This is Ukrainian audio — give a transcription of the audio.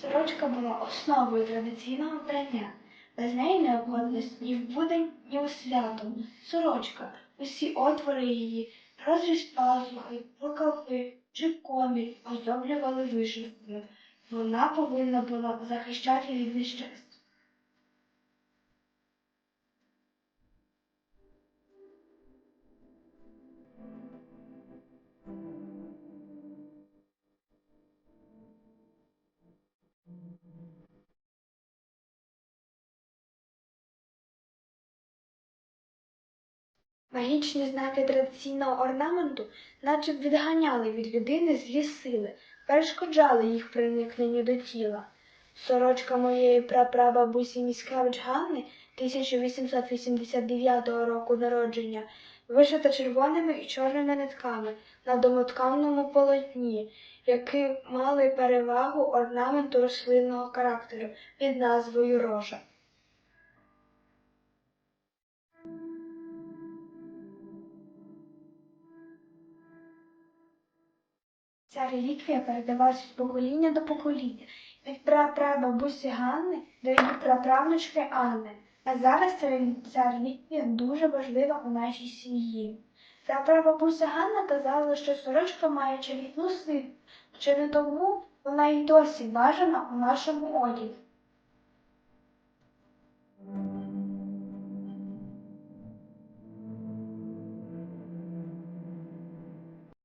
Сорочка була основою традиційного вбрання. Без неї не обходились ні в будень, ні у свято. Сорочка, усі отвори її, розріз пазухи, рукави чи комір оздоблювали вишивкою. Вона повинна була захищати від нещастя. Магічні знаки традиційного орнаменту наче відганяли від людини злі сили, перешкоджали їх проникненню до тіла. Сорочка моєї прапрабабусі Міськевич Ганни 1889 року народження, вишита червоними і чорними нитками на домотканному полотні, які мали перевагу орнаменту рослинного характеру під назвою рожа. Ця реліквія передавалася з покоління до покоління, від прапрабабусі Ганни до її праправнучки Анни. А зараз ця, релі- реліквія дуже важлива у нашій сім'ї. Прапрабабуся Ганна казала, що сорочка має чарівну силу, чи не тому вона й досі бажана у нашому одязі.